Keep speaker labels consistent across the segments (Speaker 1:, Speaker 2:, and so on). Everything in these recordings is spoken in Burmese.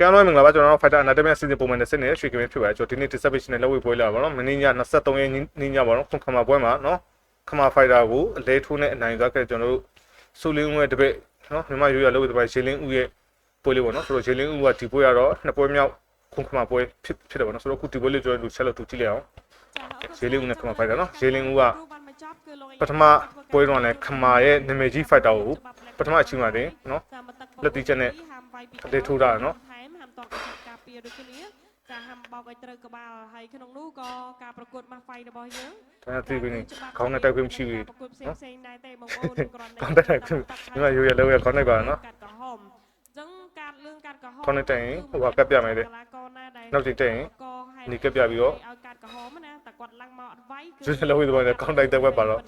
Speaker 1: ကဲအားလုံးမင်္ဂလာပါကျွန်တော်တို့ Fighter Anatomy စီစဉ်ပုံမှန်နဲ့စစ်နေတဲ့ရွှေကမင်းဖြစ်ပါတယ်ကျွန်တော်ဒီနေ့ distribution နဲ့လက်ဝဲပွဲလာပါတော့မင်းည23ရက်နေ့ညပါတော့ခွန်ခမာပွဲမှာနော်ခမာ Fighter ကိုအလဲထိုးနဲ့အနိုင်သွားခဲ့ကျွန်တော်တို့စူလင်းဦးရဲ့တပည့်နော်မြန်မာရိုးရလက်ဝဲတပည့်ရှင်းလင်းဦးရဲ့ပွဲလေးပေါ့နော်ဆိုတော့ရှင်းလင်းဦးကဒီပွဲကတော့နှစ်ပွဲမြောက်ခွန်ခမာပွဲဖြစ်ဖြစ်တယ်ပေါ့နော်ဆိုတော့အခုဒီပွဲလေးကျွန်တော်တို့ဆက်လို့တူကြည့်လိုက်အောင်
Speaker 2: ရေလင်းဦးနဲ့ခမဖိုက်တာနော်
Speaker 1: ရေ
Speaker 2: ရေ
Speaker 1: လ
Speaker 2: လ
Speaker 1: င်း
Speaker 2: င်း
Speaker 1: ဦး
Speaker 2: ဦး
Speaker 1: က
Speaker 2: က
Speaker 1: ပ
Speaker 2: ပ
Speaker 1: ထ
Speaker 2: ထ
Speaker 1: မ
Speaker 2: မ
Speaker 1: ပွဲ
Speaker 2: ပွဲ
Speaker 1: တော့
Speaker 2: တော့
Speaker 1: လ
Speaker 2: လည်း
Speaker 1: ခမာရဲ့နာမည်ကြီး fighter ကိုပထမအချိန်မှာတင်နော်
Speaker 2: လက်တီချက်နဲ့
Speaker 1: လက်
Speaker 2: လက်
Speaker 1: ထိုး
Speaker 2: ထိုး
Speaker 1: တာ
Speaker 2: တာ
Speaker 1: နော်
Speaker 2: နော်ហាមហាមតកការពារដូចគ្នាចាហាមបោកឲ្យត្រូវក្បាលហើយក្នុងនោះក៏ការប្រកួត Mass Fight របស់យើង
Speaker 1: ဒါနဲ့သိပြီနေခေါင်းနဲ့တိုက်ခွင့်မရှိဘူး
Speaker 2: ប្រកួតផ្សេងផ្សេងដែរទេបងប្អូនគ្រាន់តែ
Speaker 1: ခေါင်းနဲ့တိုက်ခွင့်မြန်မာရိုးရလက်ဝဲခေါင်းနဲ့ပါနော်
Speaker 2: កាត់ក្រហមអញ្ចឹងការលឿងកាត់ក្រហម
Speaker 1: ခေါင်းနဲ့တိုက်ရင်ဟိုကကပ်ပြမယ်တဲ့
Speaker 2: កីឡាករណាដែល
Speaker 1: နောက်ချိန်တက်ရင်
Speaker 2: កហេតុ
Speaker 1: នេះកឹបပြပြီးတော့
Speaker 2: ឲ្យកាត់ក្រហមណាតែគាត់ឡើងមកអត់វាយ
Speaker 1: ကျွတ်လက်ဝဲတော့ခေါင်းတိုက်တဲ့ဘက်ပါတော့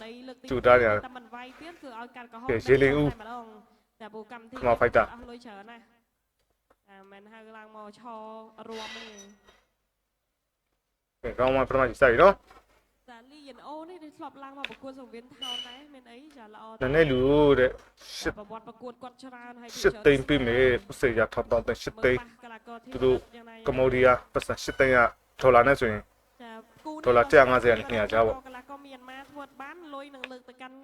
Speaker 1: ကျူတာနေရတယ်
Speaker 2: តែមិនវាយទៀតគឺឲ្យកាត់ក្រហម
Speaker 1: កែយេលីអ៊ូ
Speaker 2: តែម្ដងតែពូកម្មវិធី
Speaker 1: មក fighter
Speaker 2: អស់លុយច្រើនណា ថាមិនហៅឡើងមកឈររួមទេ
Speaker 1: គេកងមកប្រមាណពិសេ
Speaker 2: សនោះ Sally and O នេះគេធ្លាប់ឡើងមកប្រកួតសង្វៀនថោនដែរមានអីចាល្អ
Speaker 1: តែនេះលូទេ shit
Speaker 2: ប្រវត្តិប្រកួតគាត់ច្រើនហើយ
Speaker 1: shit តែពីមេសេយ៉ាថតតតែ shit តែទូ
Speaker 2: ក
Speaker 1: ម៉ូឌីយ៉ាប៉ះ shit តែដុល្លារនេះស្វិ
Speaker 2: ញ
Speaker 1: ដុល្លារជា50នេះគ្នាចាបង
Speaker 2: កន្លះក៏មានម៉ាធ្វើបានលុយនឹងលើកទៅកាន់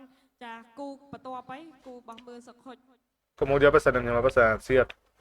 Speaker 2: ចាគូបន្ទាប់ហើយគូបោះមើលសឹកខុច
Speaker 3: កម៉ូឌីយ៉ាប៉ះ
Speaker 2: នឹងមកប៉ះ
Speaker 1: siat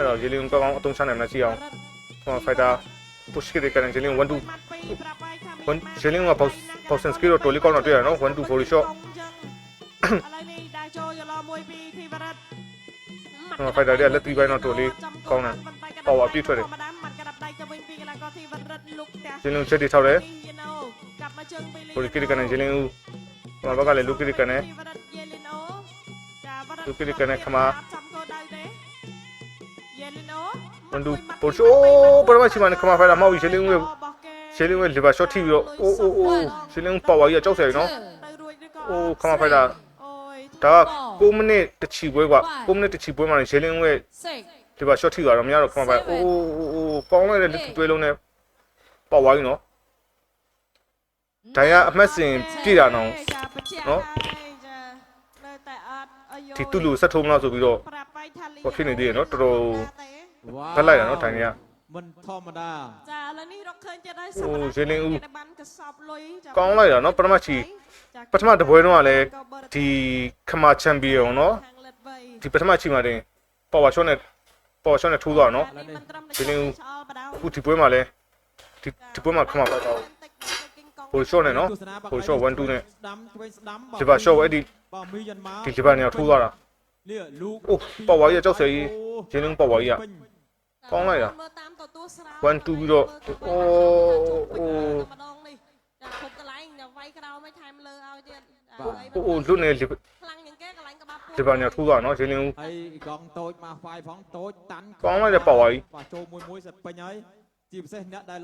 Speaker 1: အဲ့တော့ဂျေလင်းကောင်းကောင်းအသုံးချနိုင်မှရှိအောင်ဟိုဖိုက်တာ push ကလေးကန်ဂျေလင်း1 2
Speaker 2: 1
Speaker 1: ဂျေလင်းက box skin ကိုတိုလီကောင်းတော့တွေ့ရနော်1 2 volley shot
Speaker 2: နော်
Speaker 1: ဖိုက်တာလေးလက်သီးပိုင်းတော့တိုလီကောင်းတယ်ပေါ်ဝါပြည့်ထွက်တယ်ဂျေလင်းချက်တီထောက်တယ်
Speaker 2: ဘိုလီ
Speaker 1: ကလေးကန်ဂျေလင်းဦးဟိုဘက်ကလည်းလူကလေးကန်နဲ့
Speaker 2: လူက
Speaker 1: လေးကန်နဲ့ခမား
Speaker 2: ဝ
Speaker 1: န်တူဟိုရှိုးပရမရှိမန်ခမဖိုင်လာမောက်ရှယ်လင်း
Speaker 2: ဝဲ
Speaker 1: ရှယ်လင်းဝဲလီဘာရှော့ထိပြီးတော့အိုးအိုးအိုးရှယ်လင်းပါဝါကြီးကကြော
Speaker 2: က်ဆယ်ပြီနော်
Speaker 1: အိုးခမဖိုင်
Speaker 2: လာ
Speaker 1: ဒါက9မိနစ်တချီပွဲက9မိနစ်တချီပွဲမှာရှယ်လင်း
Speaker 3: ဝဲဒီ
Speaker 1: ပါ short ထိတာတော့မရတော့ခမပိုင်အိုးအိုးအိုးကောင်းလိုက်တဲ့တွဲလုံးနဲ့ပေါက်သွားပြီနော်ဒိုင်ကအမှတ်စဉ်ပြည့်တာ
Speaker 2: တော့
Speaker 1: နော်ဒီတူလူဆက်ထုံးမလားဆိုပြီးတော့ဟောဖြစ်နေသေးတယ်နော်တော်တော် ဖက်လိုက်တာနော်ထိုင်နေရ
Speaker 4: មិនធម្មតា
Speaker 2: ចាឥឡូវនេះរកឃើញចិត្តហើយ
Speaker 1: អូយេលីនអ៊ូ
Speaker 2: គេបានកសបលុយចា
Speaker 1: ကောင်းလိုက်တာနော်ပထမချီ
Speaker 2: ចា
Speaker 1: ပထမတပွဲတော့ကလည်းဒီခမာချန်ပီယံနော်
Speaker 2: ខាងលិតវៃ
Speaker 1: ဒီပထမချီမှာတင်ပေါ်ဝါရှော့နဲ့ပေါ်ဝါရှော့နဲ့ထိုးသွားတာနော်
Speaker 2: នេះមិនត្រឹមតែ
Speaker 1: យេលីនអ៊ូ
Speaker 2: ឆ្អល់បដៅ
Speaker 1: အခုဒီပွဲမှာလည်းဒီဒီပွဲမှာခမာပိုက်တော့ပိုရှော့နဲ့နော်
Speaker 4: ទស្សនា
Speaker 1: ហូshot one two နဲ့
Speaker 4: ស្ដាំឆ្វេងស្ដាំ
Speaker 1: ဒီပါရှော့အဲ့ဒီ
Speaker 4: បើមីយ៉ាន់ម៉ា
Speaker 1: ဒီဒီပါနေရာထိုးသွားတာ
Speaker 4: នេះលូក
Speaker 1: အိုးပေါ်ဝါကြီးကကြောက်စရာကြီးရင်းနှင်းပေါ်ဝါကြီးက
Speaker 4: ពេញ
Speaker 1: ကောင်းလိုက်တာ
Speaker 2: មើលតាមទទួលស្រាវ
Speaker 1: one two ပြီးတော့အိုး
Speaker 2: ម្ដងនេះចាគ្រប់កន្លែងតែវាយក្រោមឲ្យថែមលើឲ្យទៀតចា
Speaker 1: အိုးအိုးလွတ်နေဒီ
Speaker 2: ខ្លាំងជាងគេកន្លែងក្បាលពោះ
Speaker 1: ဒီပါနေရာထိုးသွားနော်ရင်းနှင်း
Speaker 4: ហើយកងតូចមកហ្វាយផងតូចតាន់
Speaker 1: ကောင်းလိုက်တဲ့
Speaker 4: Ủa, bảo vệ à, cháu chiến lưng bảo vệ
Speaker 1: à? Con này à? Quan tu bây giờ Ô, ô,
Speaker 2: ô Ô,
Speaker 4: lúc này thì Thì bảo nhà
Speaker 1: thu giỏi nó chiến lưng Con
Speaker 4: này là bảo vệ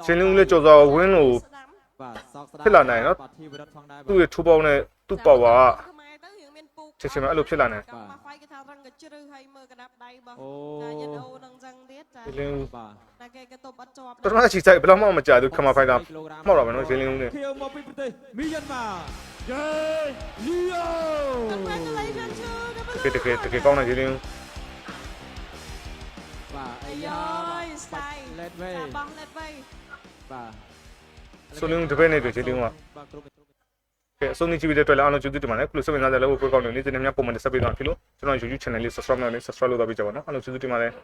Speaker 4: Chiến lưng lên chỗ giàu huyên
Speaker 1: ủ Thế là này nó Tôi thu bao này Tôi
Speaker 2: bảo à Thế sẽ mãi lục thế là này. ក៏ជ្រឹះហើយមើលកដាប់ដៃរបស់ចាយិនអូនឹងចឹងទៀតចាតែគេក៏ទប់អត់ជាប់
Speaker 1: Terus sih saya belum mau mencari
Speaker 4: itu kamera fight up. Mau berapa nih feeling ini? Kyo mau pergi pergi Myanmar. Yay! Leo!
Speaker 2: Congratulations to
Speaker 1: the Blue. Oke, oke, oke, kau nih feeling.
Speaker 4: បាទអា
Speaker 2: យ៉
Speaker 4: យ
Speaker 2: ស្ដាយ
Speaker 4: លេតវេ
Speaker 2: បងលេតវេ
Speaker 4: បាទ
Speaker 1: Suling tepe nih tuh, jadi mah. ကဲအဆုံးထိကြည့်ပြီးတဲ့အတွက်လည်းအားလုံးကျေးဇူးတင်ပါတယ်ခုလိုဆက်ဝင်စားကြတဲ့လို့ကိုယ်ကောင်းနေနေစဉ်နဲ့များပုံမှန်နဲ့ဆက်ပေးသွားဖြစ်လို့ကျွန်တော် YouTube channel လေး subscribe လုပ်နေ subscribe လုပ်သွားပေးကြပါနော်အားလုံးကျေးဇူးတင်ပါတယ်